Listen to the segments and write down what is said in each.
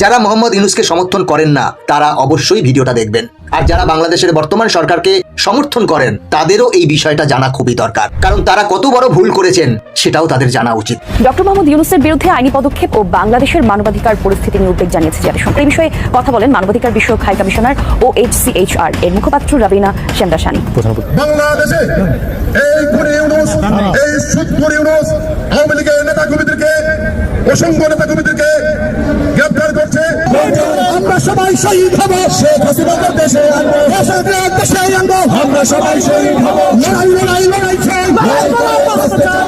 যারা মোহাম্মদ ইউনুসকে সমর্থন করেন না তারা অবশ্যই ভিডিওটা দেখবেন। আর যারা বাংলাদেশের বর্তমান সরকারকে সমর্থন করেন তাদেরও এই বিষয়টা জানা খুবই দরকার। কারণ তারা কত বড় ভুল করেছেন সেটাও তাদের জানা উচিত। ডক্টর মোহাম্মদ ইউনুসের বিরুদ্ধে আইনি পদক্ষেপ ও বাংলাদেশের মানবাধিকার পরিস্থিতি নিয়ে উদ্বেগ জানিয়েছে জাতিসংঘ। এই বিষয়ে কথা বলেন মানবাধিকার বিষয়ক হাই কমিশনার ও এইচসিএইচআর এর মুখপাত্র রাবিনা সেমদাসানি বাংলাদেশে এই খুনি ইউনুস এই সুদপুর ইউনুস আওয়ামী লীগের নেতা কর্মীদেরকে অসংখ্য নেতা আমরা সবাই শহীদ হব। শেখ হাসিনাকে দেশে আনব। দেশের দেশে আনব। আমরা সবাই শহীদ হব। লড়াই লড়াই লড়াই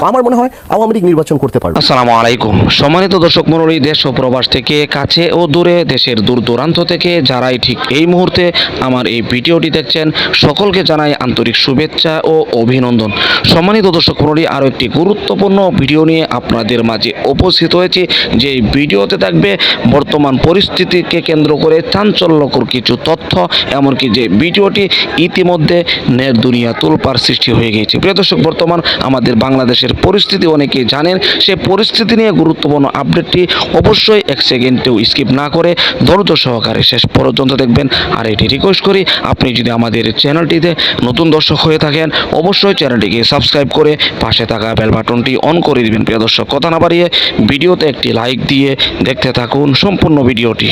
আমার মনে হয় আওয়ামী লীগ নির্বাচন করতে পারবে। আসসালামু আলাইকুম। সম্মানিত দর্শক মণ্ডলী দেশ ও প্রবাস থেকে কাছে ও দূরে দেশের দূর দূরান্ত থেকে যারাই ঠিক এই মুহূর্তে আমার এই ভিডিওটি দেখছেন সকলকে জানাই আন্তরিক শুভেচ্ছা ও অভিনন্দন। সম্মানিত দর্শক মণ্ডলী আরও একটি গুরুত্বপূর্ণ ভিডিও নিয়ে আপনাদের মাঝে উপস্থিত হয়েছি। যে এই ভিডিওতে থাকবে বর্তমান পরিস্থিতিকে কেন্দ্র করে চাঞ্চল্যকর কিছু তথ্য, এমনকি যে ভিডিওটি ইতিমধ্যে নের দুনিয়া তোলপার সৃষ্টি হয়ে গেছে প্রিয় দর্শক, বর্তমান আমাদের বাংলাদেশের পরিস্থিতি অনেকেই জানেন। সে পরিস্থিতি নিয়ে গুরুত্বপূর্ণ আপডেটটি অবশ্যই এক সেকেন্ডেও স্কিপ না করে ধৈর্য সহকারে শেষ পর্যন্ত দেখবেন। আর এটি রিকোয়েস্ট করি, আপনি যদি আমাদের চ্যানেলটিতে নতুন দর্শক হয়ে থাকেন, অবশ্যই চ্যানেলটিকে সাবস্ক্রাইব করে পাশে থাকা বেল বাটনটি অন করে দিবেন। প্রিয় দর্শক, কথা না বাড়িয়ে ভিডিওতে একটি লাইক দিয়ে দেখতে থাকুন সম্পূর্ণ ভিডিওটি।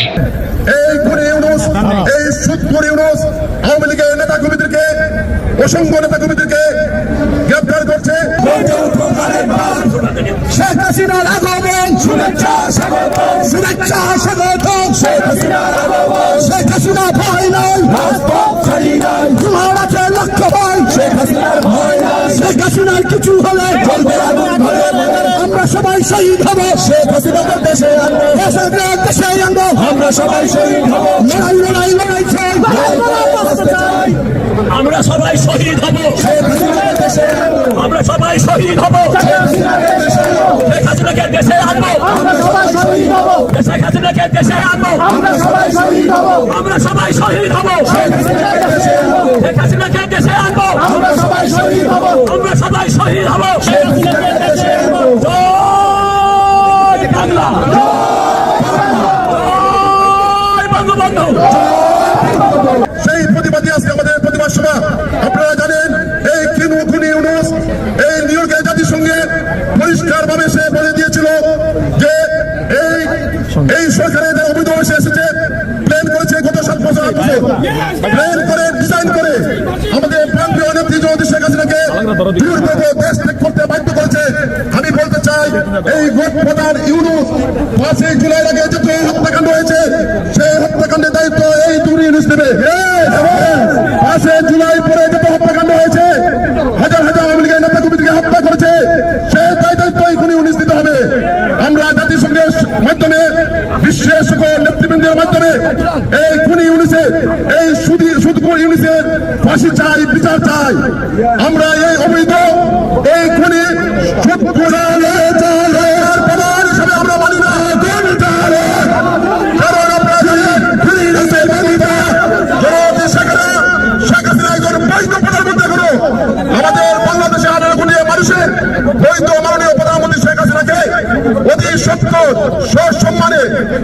এই খুনি ইউনুস এই সুদপুর ইউনুস আওয়ামী লীগের নেতা কর্মীদেরকে অসংখ্য নেতা কর্মীদেরকে গ্রেপ্তার করছে। শেখ হাসিনার আগমন শুভেচ্ছা স্বাগতম। শুভেচ্ছা স্বাগতম। শেখ হাসিনার আগমন। শেখ হাসিনা ভয় নাই। রাজপথ ছাড়ি নাই। তোমার আছে লক্ষ্য ভয় শেখ হাসিনার ভয় নাই। শেখ হাসিনার কিছু হলে আগুন ধরে সবাই শহীদ হব। শেখ হাসিনাকে দেশে আনব। দেশের দেশে আনব। আমরা সবাই শহীদ হব। লড়াই লড়াই লড়াই চাই। চাই। আমরা সবাই শহীদ হব। শেখ হাসিনাকে দেশে আনব। আমরা সবাই শহীদ হব। শেখ হাসিনাকে দেশে আনব। আমরা সবাই শহীদ হব। শেখ হাসিনাকে দেশে আনব। আমরা সবাই শহীদ হব। আমরা সবাই শহীদ হব। শেখ হাসিনাকে দেশে আনব। আমরা সবাই শহীদ হব। আমরা সবাই শহীদ হব। বঙ্গবন্ধু সেই প্রতিবাদী আজকে আমাদের প্রতিবাদ সভা। আপনারা জানেন এই কিনু খুনি ইউনুস এই নিউ ইয়র্কের জাতিসংঘে পরিষ্কার ভাবে সে বলে দিয়েছিল যে এই এই সরকারের যারা অবৈধ এসে এসেছে প্ল্যান করেছে গত সাত বছর আট বছর প্ল্যান করে ডিজাইন করে আমাদের প্রান্তীয় নেত্রী জগদী শেখ হাসিনাকে দূরপূর্ব দেশ ত্যাগ করতে বাধ্য করেছে আমি বলতে চাই এই প্রধান ইউনুস পাঁচই জুলাই আগে যত হত্যাকাণ্ড হয়েছে, সেই হত্যাকাণ্ডের দায়িত্ব এই দূর ইউনুস নেবে। পাঁচই জুলাই পরে যত হত্যাকাণ্ড হয়েছে, হাজার হাজার আওয়ামী লীগের নেতা কর্মীদেরকে হত্যা করেছে সেই দায় দায়িত্ব এখনই ইউনুস নিতে হবে। আমরা জাতিসংঘের মাধ্যমে, বিশ্বের সকল নেতৃবৃন্দের মাধ্যমে, এই খুনি ইউনিসের এই সুদী সুদপুর ইউনিসের ফাঁসি চাই, বিচার চাই। আমরা এই অবৈধ, এই খুনি সুদপুর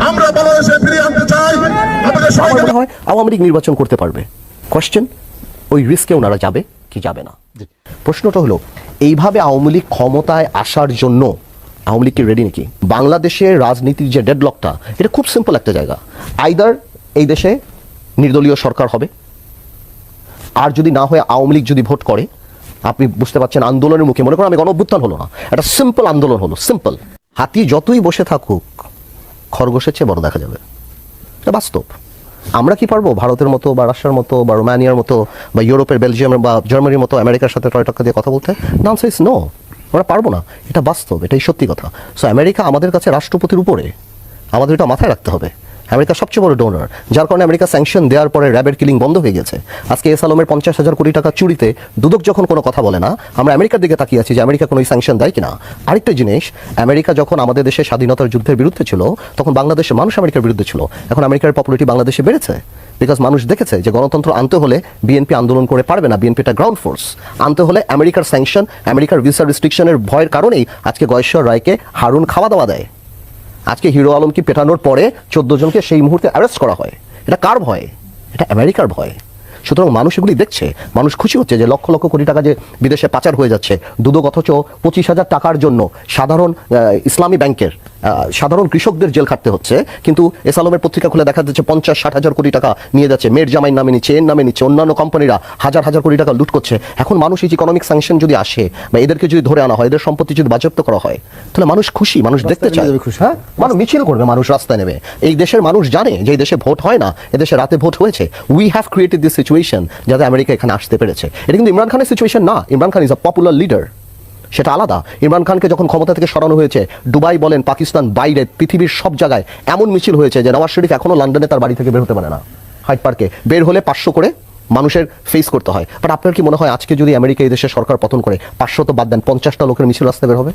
আমরা বাংলাদেশে ফিরিয়ে আনতে চাই। আমাদের সবাইকে হয় আওয়ামী লীগ নির্বাচন করতে পারবে। কোয়েশ্চেন ওই রিস্কে ওনারা যাবে কি যাবে না? প্রশ্নটা হলো এইভাবে আওয়ামী লীগ ক্ষমতায় আসার জন্য আওয়ামী লীগ কি রেডি নাকি? বাংলাদেশের রাজনীতির যে ডেডলকটা এটা খুব সিম্পল একটা জায়গা। আইদার এই দেশে নির্দলীয় সরকার হবে আর যদি না হয়ে আওয়ামী লীগ যদি ভোট করে আপনি বুঝতে পারছেন আন্দোলনের মুখে মনে করেন আমি গণঅভ্যুত্থান হলো না। একটা সিম্পল আন্দোলন হলো সিম্পল হাতি যতই বসে থাকুক খরগোশের চেয়ে বড় দেখা যাবে। এটা বাস্তব। আমরা কি পারব? ভারতের মতো বা রাশিয়ার মতো বা রোমানিয়ার মতো বা ইউরোপের বেলজিয়ামের বা জার্মানির মতো আমেরিকার সাথে টয় টক্কা দিয়ে কথা বলতে? নাম সাইজ নো আমরা পারব না। এটা বাস্তব, এটাই সত্যি কথা। সো আমেরিকা আমাদের কাছে রাষ্ট্রপতির উপরে, আমাদের এটা মাথায় রাখতে হবে। আমেরিকা সবচেয়ে বড় ডোনার যার কারণে আমেরিকা স্যাংশন দেওয়ার পরে র্যাবের কিলিং বন্ধ হয়ে গেছে। আজকে এস আলমের পঞ্চাশ হাজার কোটি টাকা চুরিতে দুদক যখন কোনো কথা বলে না, আমরা আমেরিকার দিকে তাকিয়ে আছি যে আমেরিকা কোনো স্যাংশন দেয় কিনা। আরেকটা জিনিস, আমেরিকা যখন আমাদের দেশে স্বাধীনতার যুদ্ধের বিরুদ্ধে ছিল, তখন বাংলাদেশের মানুষ আমেরিকার বিরুদ্ধে ছিল। এখন আমেরিকার পপুলারিটি বাংলাদেশে বেড়েছে। বিকজ মানুষ দেখেছে যে গণতন্ত্র আনতে হলে বিএনপি আন্দোলন করে পারবে না বিএনপিটা গ্রাউন্ড ফোর্স আনতে হলে আমেরিকার স্যাংশন আমেরিকার ভিসা রেস্ট্রিকশনের ভয়ের কারণেই আজকে গয়েশ্বর রায়কে হারুন খাওয়া দাওয়া দেয়। আজকে হিরো আলমকে পেটানোর পরে চোদ্দ জনকে সেই মুহূর্তে অ্যারেস্ট করা হয়। এটা কার ভয়? এটা আমেরিকার ভয়। সুতরাং মানুষ এগুলি দেখছে। মানুষ খুশি হচ্ছে যে লক্ষ লক্ষ কোটি টাকা যে বিদেশে পাচার হয়ে যাচ্ছে। দুদক অথচ পঁচিশ হাজার টাকার জন্য সাধারণ ইসলামী ব্যাংকের সাধারণ কৃষকদের জেল খাটতে হচ্ছে। কিন্তু এস আলমের পত্রিকা খুলে দেখা যাচ্ছে পঞ্চাশ ষাট হাজার কোটি টাকা নিয়ে যাচ্ছে। মেয়ের জামাইয়ের নামে নিচ্ছে এর নামে নিচ্ছে অন্যান্য কোম্পানিরা হাজার হাজার কোটি টাকা লুট করছে। এখন মানুষ এই ইকোনমিক স্যাংশন যদি আসে বা এদেরকে যদি ধরে আনা হয় এদের সম্পত্তি যদি বাজেয়াপ্ত করা হয় তাহলে মানুষ খুশি মানুষ দেখতে চায়। হ্যাঁ? মানুষ মিছিল করবে মানুষ রাস্তায় নেবে এই দেশের মানুষ জানে যে এই দেশে ভোট হয় না এদেশে রাতে ভোট হয়েছে। We have created this situation যাতে আমেরিকা এখানে আসতে পেরেছে। এটা কিন্তু ইমরান খানের সিচুয়েশন না। Imran Khan is a popular leader সেটা আলাদা। ইমরান খানকে যখন ক্ষমতা থেকে সরানো হয়েছে, দুবাই বলেন, পাকিস্তান, বাইরে, পৃথিবীর সব জায়গায় এমন মিছিল হয়েছে যে নওয়াজ শরীফ এখনও লন্ডনে তার বাড়ি থেকে বের হতে পারে না। হাইট পার্কে বের হলে পাঁচশো করে মানুষের ফেস করতে হয়। বাট আপনার কি মনে হয়, আজকে যদি আমেরিকা এই দেশের সরকার পতন করে, পাঁচশো তো বাদ দেন, পঞ্চাশটা লোকের মিছিল রাস্তায় বের হবে?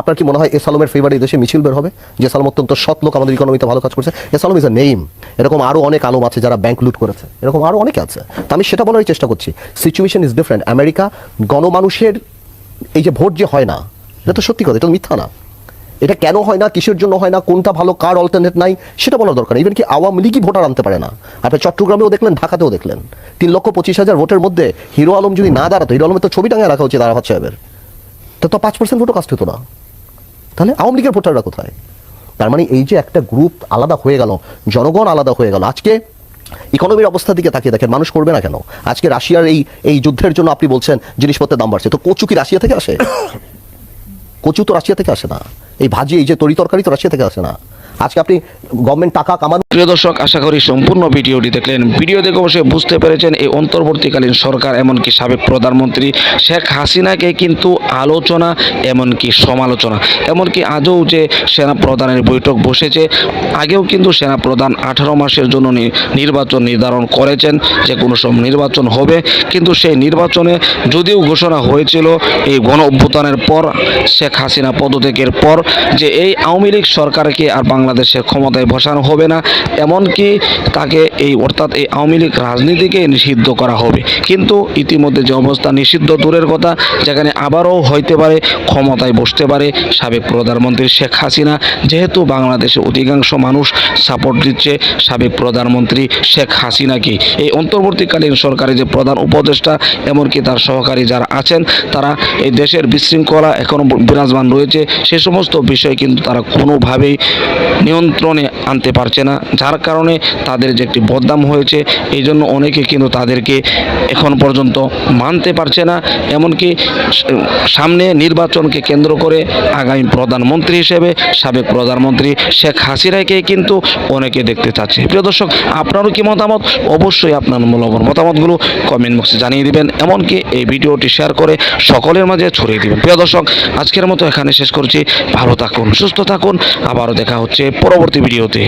আপনার কি মনে হয় এস আলমের ফেভারে দেশে মিছিল বের হবে? যে সালম অত্যন্ত সৎ লোক, আমাদের ইকোনমিতে ভালো কাজ করছে। S Alam is a name এরকম আরও অনেক আলম আছে যারা ব্যাংক লুট করেছে। এরকম আরও অনেকে আছে। তো আমি সেটা বলারই চেষ্টা করছি। সিচুয়েশন ইজ ডিফারেন্ট আমেরিকা গণমানুষের এই যে ভোট যে হয় না, এটা তো সত্যি কথা, এটা মিথ্যা না। এটা কেন হয় না, কিসের জন্য হয় না, কোনটা ভালো, কার অল্টারনেট নাই, সেটা বলার দরকার ইভেন কি আওয়ামী লীগই ভোটার আনতে পারে না। আপনি চট্টগ্রামেও দেখলেন, ঢাকাতেও দেখলেন। তিন লক্ষ পঁচিশ হাজার ভোটের মধ্যে হিরো আলম যদি না দাঁড়াতো, হিরো আলমের তো ছবি টাঙায় রাখা উচিত আরাফাত তো তো পাঁচ পার্সেন্ট ভোটও কাস্ট হতো না। তাহলে আওয়ামী লীগের ভোটাররা কোথায়? তার মানে এই যে একটা গ্রুপ আলাদা হয়ে গেল, জনগণ আলাদা হয়ে গেল, আজকে ইকোনমির অবস্থার দিকে তাকিয়ে দেখেন, মানুষ করবে না কেন? আজকে রাশিয়ার এই এই যুদ্ধের জন্য আপনি বলছেন জিনিসপত্রের দাম বাড়ছে, তো কচু কি রাশিয়া থেকে আসে? কচু তো রাশিয়া থেকে আসে না। এই ভাজি, এই যে তরি তরকারি তো রাশিয়া থেকে আসে না। আজকে আপনি গভর্নমেন্ট টাকা কামানো প্রিয় দর্শক, আশা করি সম্পূর্ণ ভিডিওটি দেখলেন। ভিডিও দেখে অবশ্যই বুঝতে পেরেছেন এই অন্তর্বর্তীকালীন সরকার এমনকি সাবেক প্রধানমন্ত্রী শেখ হাসিনাকে কিন্তু আলোচনা, এমনকি সমালোচনা, এমনকি আজও যে সেনা প্রধানের বৈঠক বসেছে, আগেও কিন্তু সেনা প্রধান আঠারো মাসের জন্য নির্বাচন নির্ধারণ করেছেন, যে কোনো সময় নির্বাচন হবে। কিন্তু সেই নির্বাচনে যদিও ঘোষণা হয়েছিল এই গণ অভ্যুত্থানের পর, শেখ হাসিনা পদত্যাগের পর, যে এই আওয়ামী লীগ সরকারকে আর বাংলাদেশের ক্ষমতায় বসানো হবে না, এমনকি তাকে এই অর্থাৎ এই আওয়ামী লীগ রাজনীতিকে নিষিদ্ধ করা হবে। কিন্তু ইতিমধ্যে যে অবস্থা নিষিদ্ধ দূরের কথা, যেখানে আবারও হইতে পারে, ক্ষমতায় বসতে পারে সাবেক প্রধানমন্ত্রী শেখ হাসিনা। যেহেতু বাংলাদেশের অধিকাংশ মানুষ সাপোর্ট দিচ্ছে সাবেক প্রধানমন্ত্রী শেখ হাসিনাকে। এই অন্তর্বর্তীকালীন সরকারের যে প্রধান উপদেষ্টা, এমনকি তার সহকারী যারা আছেন, তারা এই দেশের বিশৃঙ্খলা এখনও বিরাজমান রয়েছে। সে সমস্ত বিষয় কিন্তু তারা কোনোভাবেই নিয়ন্ত্রণে আনতে পারছে না, যার কারণে তাদের যে একটি বদনাম হয়েছে, এই জন্য অনেকে কিন্তু তাদেরকে এখন পর্যন্ত মানতে পারছে না। এমনকি সামনে নির্বাচনকে কেন্দ্র করে আগামী প্রধানমন্ত্রী হিসেবে সাবেক প্রধানমন্ত্রী শেখ হাসিনাকে কিন্তু অনেকে দেখতে চাচ্ছে। প্রিয় দর্শক, আপনারও কি মতামত? অবশ্যই আপনার মূল্যবান মতামতগুলো কমেন্ট বক্সে জানিয়ে দিবেন। এমনকি এই ভিডিওটি শেয়ার করে সকলের মাঝে ছড়িয়ে দিবেন। প্রিয় দর্শক, আজকের মতো এখানে শেষ করছি। ভালো থাকুন, সুস্থ থাকুন। আবারও দেখা পরবর্তী ভিডিওতে।